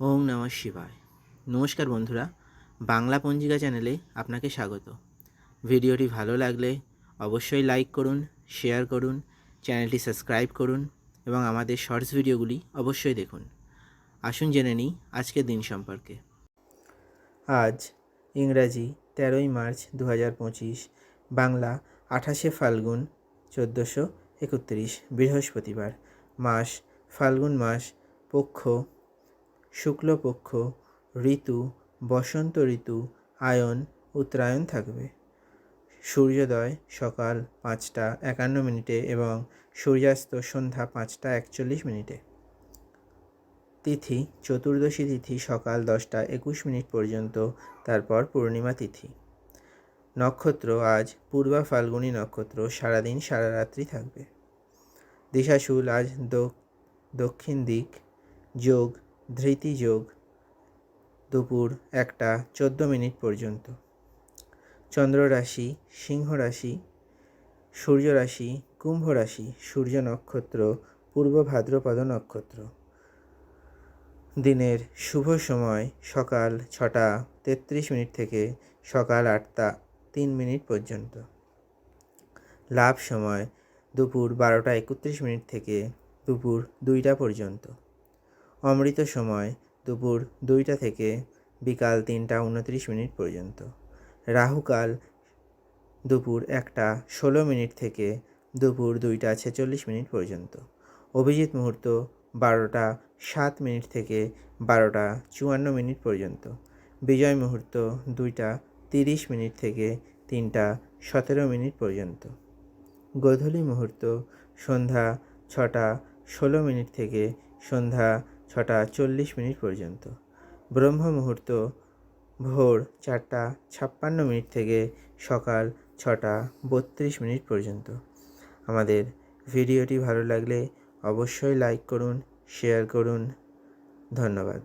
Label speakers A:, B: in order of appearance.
A: ওম নমঃ শিবায়। নমস্কার বন্ধুরা, বাংলা পঞ্জিকা চ্যানেলে আপনাকে স্বাগত। ভিডিওটি ভালো লাগলে অবশ্যই লাইক করুন, শেয়ার করুন, চ্যানেলটি সাবস্ক্রাইব করুন এবং আমাদের শর্টস ভিডিওগুলি অবশ্যই দেখুন। আসুন জেনে নিই আজকের দিন সম্পর্কে। আজ ইংরাজি তেরোই মার্চ দু হাজার পঁচিশ, বাংলা আঠাশে ফাল্গুন চোদ্দোশো একত্রিশ, বৃহস্পতিবার, মাস, ফাল্গুন মাস, পক্ষ শুক্লপক্ষ, ঋতু, বসন্ত ঋতু, আয়ন, উত্তরায়ণ থাকবে। সূর্যোদয় সকাল পাঁচটা একান্ন মিনিটে এবং সূর্যাস্ত সন্ধ্যা পাঁচটা একচল্লিশ মিনিটে। তিথি, চতুর্দশী তিথি সকাল দশটা একুশ মিনিট পর্যন্ত, তারপর পূর্ণিমা তিথি। নক্ষত্র, আজ পূর্বা ফাল্গুনী নক্ষত্র সারাদিন সারা রাত্রি থাকবে। দিশাশুল আজ দক্ষিণ দিক, যোগ ধৃতি যোগ দুপুর একটা, চোদ্দ মিনিট পর্যন্ত। চন্দ্র রাশি সিংহ রাশি সূর্য রাশি কুম্ভ রাশি সূর্য নক্ষত্র, পূর্ব ভাদ্রপদ নক্ষত্র। দিনের শুভ সময় সকাল ছটা, তেত্রিশ মিনিট থেকে সকাল আটটা, তিন মিনিট পর্যন্ত। লাভ সময় দুপুর বারোটা একত্রিশ মিনিট থেকে দুপুর দুইটা পর্যন্ত। অমৃত সময় দুপুর দুইটা থেকে বিকাল তিনটা উনত্রিশ মিনিট পর্যন্ত। রাহুকাল দুপুর একটা ষোলো মিনিট থেকে দুপুর দুইটা ছেচল্লিশ মিনিট পর্যন্ত। অভিজিৎ মুহূর্ত বারোটা সাত মিনিট থেকে বারোটা চুয়ান্ন মিনিট পর্যন্ত। বিজয় মুহূর্ত দুইটা তিরিশ মিনিট থেকে তিনটা সতেরো মিনিট পর্যন্ত। গোধূলি মুহূর্ত সন্ধ্যা ছটা ষোলো মিনিট থেকে সন্ধ্যা ছটা চল্লিশ মিনিট পর্যন্ত। ব্রহ্ম মুহূর্ত, ভোর চারটা ছাপ্পান্ন মিনিট থেকে সকাল ছটা বত্রিশ মিনিট পর্যন্ত। আমাদের ভিডিওটি ভালো লাগলে অবশ্যই লাইক করুন, শেয়ার করুন। ধন্যবাদ।